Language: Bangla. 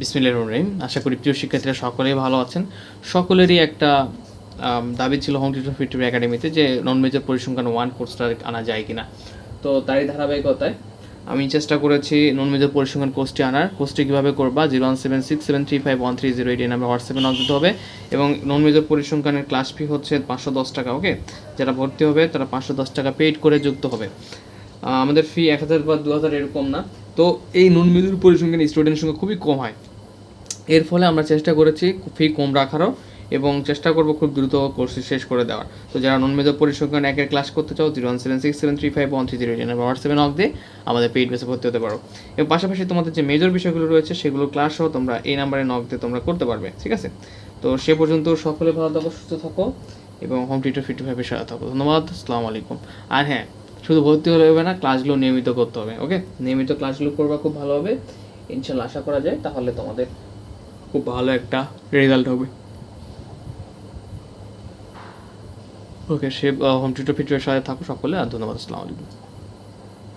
বিসমিল্লাহ রহিম। আশা করি প্রিয় শিক্ষার্থীরা সকলেই ভালো আছেন। সকলেরই একটা দাবি ছিল হোম টিউটর ফিটিভ একাডেমিতে যে নন মেজর পরিসংখ্যান ওয়ান কোর্সটা আনা যায় কিনা। তো তারই ধারাবাহিকতায় আমি চেষ্টা করেছি নন মেজর পরিসংখ্যান কোর্সটি আনার। কোর্সটি কীভাবে করবা? Zero one seven six seven three five one three zero eight এই নাম্বার হোয়াটসঅ্যাপে নক দিতে হবে। এবং নন মেজর পরিসংখ্যানের ক্লাস ফি হচ্ছে পাঁচশো দশ টাকা ওকে যারা ভর্তি হবে তারা পাঁচশো দশ টাকা পেইড করে যুক্ত হবে। আমাদের ফি এক হাজার বা দু হাজার এরকম না। তো এই নুন মেজর পরিসংখ্যান স্টুডেন্টের সংখ্যা খুবই কম হয়। এর ফলে আমরা চেষ্টা করেছি ফি কম রাখারও এবং চেষ্টা করব খুব দ্রুত কোর্স শেষ করে দেওয়ার। তো যারা নন মেজর পরিসংখ্যান একের ক্লাস করতে চাও zero one seven six seven three five one three zero eight হোয়াটসঅ্যাপে নক দিয়ে আমাদের পেইড বেসে ভর্তি হতে পারো। এবং পাশাপাশি তোমাদের যে মেজর বিষয়গুলো রয়েছে, সেগুলো ক্লাসও তোমরা এই নাম্বারে নক দিয়ে তোমরা করতে পারবে, ঠিক আছে? তো সে পর্যন্ত সকলে ভালো থাকো, সুস্থ থাকো এবং হোম টিউটর ফিফটি ফাইভের সাথে থাকো। ধন্যবাদ, আসসালামু আলাইকুম। আর হ্যাঁ শুধু ভর্তি হলে হবে না ক্লাসগুলো নিয়মিত করতে হবে ওকে নিয়মিত ক্লাসগুলো করবা খুব ভালো হবে। ইনশাল্লাহ আশা করা যায়, তাহলে তোমাদের খুব ভালো একটা রেজাল্ট হবে। ওকে সে হোম টিউটর ফিচারের সাথে থাকো সকলে, আর ধন্যবাদ, আসসালামু আলাইকুম।